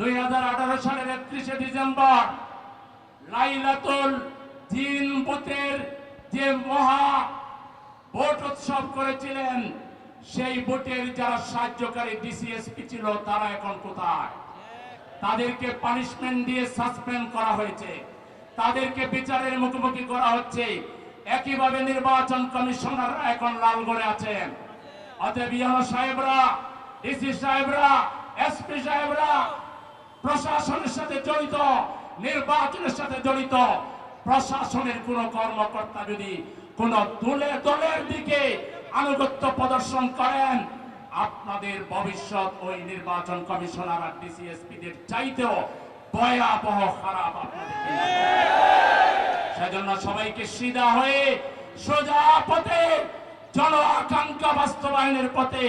দুই হাজার আঠারো সালের একত্রিশে ডিসেম্বর লাইলাতুল জিন বুথের যে মহা ভোট উৎসব করেছিলেন, সেই ভোটের যারা সাহায্যকারী ডিসিএসপি ছিল, তারা এখন কোথায়? তাদেরকে পানিশমেন্ট দিয়ে সাসপেন্ড করা হয়েছে। তাদেরকে বিচারের মুখোমুখি করা হচ্ছে। একইভাবে নির্বাচন কমিশনাররা এখন লালগড়ে আছেন। অতএব সাহেবরা ডিসি সাহেবরা এসপি সাহেবরা প্রশাসনের সাথে জড়িত, নির্বাচনের সাথে জড়িত, প্রশাসনের কোন কর্মকর্তা যদি কোন দলে, দলের দিকে আনুগত্য প্রদর্শন করেন, আপনাদের ভবিষ্যৎ ওই নির্বাচন কমিশনার আর ডিসিএসপি দের চাইতেও ভয়াবহ খারাপ আপনাদের। সেজন্য সবাইকে সিধা হয়ে সোজা পথে জন আকাঙ্ক্ষা বাস্তবায়নের পথে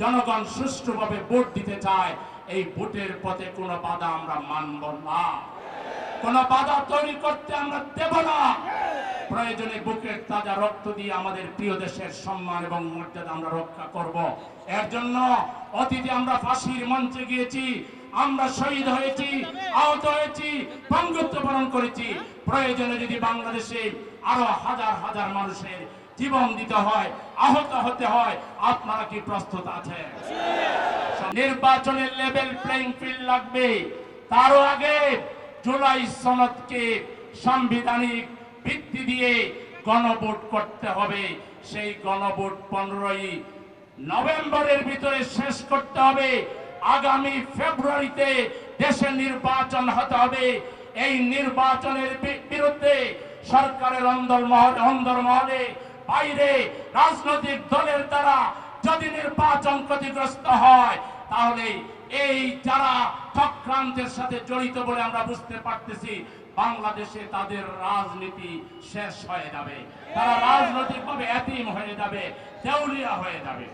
জনগণ সুষ্ঠুভাবে ভোট দিতে চায়। এই ভোটের পথে কোনো বাধা আমরা মানব না। কোনো বাধা তৈরি করতে আমরা দেব না। প্রয়োজনে বুকের তাজা রক্ত দিয়ে আমাদের প্রিয় দেশের সম্মান এবং মর্যাদা আমরা রক্ষা করব। এর জন্য অতীতে আমরা ফাঁসির মঞ্চে গিয়েছি, আমরা শহীদ হয়েছি, আহত হয়েছি, বঙ্গত্ব বরণ করেছি। প্রয়োজনে যদি বাংলাদেশে আরও হাজার হাজার মানুষের জীবন দিতে হয়, আহত হতে হয়, আপনারা কি প্রস্তুত আছেন? নির্বাচনের লেভেল প্লেইং ফিল্ড লাগবে। তারও আগে জুলাই সনদকে সাংবিধানিক ভিত্তি দিয়ে গণভোট করতে হবে। সেই গণভোট পনেরোই নভেম্বরের ভিতরে শেষ করতে হবে। আগামী ফেব্রুয়ারিতে দেশে নির্বাচন হতে হবে। এই নির্বাচনের বিরুদ্ধে সরকারের অন্দরমহল অন্দরমহলে বাইরে রাজনৈতিক দলের দ্বারা যদি নির্বাচন ক্ষতিগ্রস্ত হয় তাহলে এই যারা চক্রান্তের সাথে জড়িত বলে আমরা বুঝতে পারতেছি, বাংলাদেশে তাদের রাজনীতি শেষ হয়ে যাবে। তারা রাজনৈতিকভাবে এতিম হয়ে যাবে, দেউলিয়া হয়ে যাবে।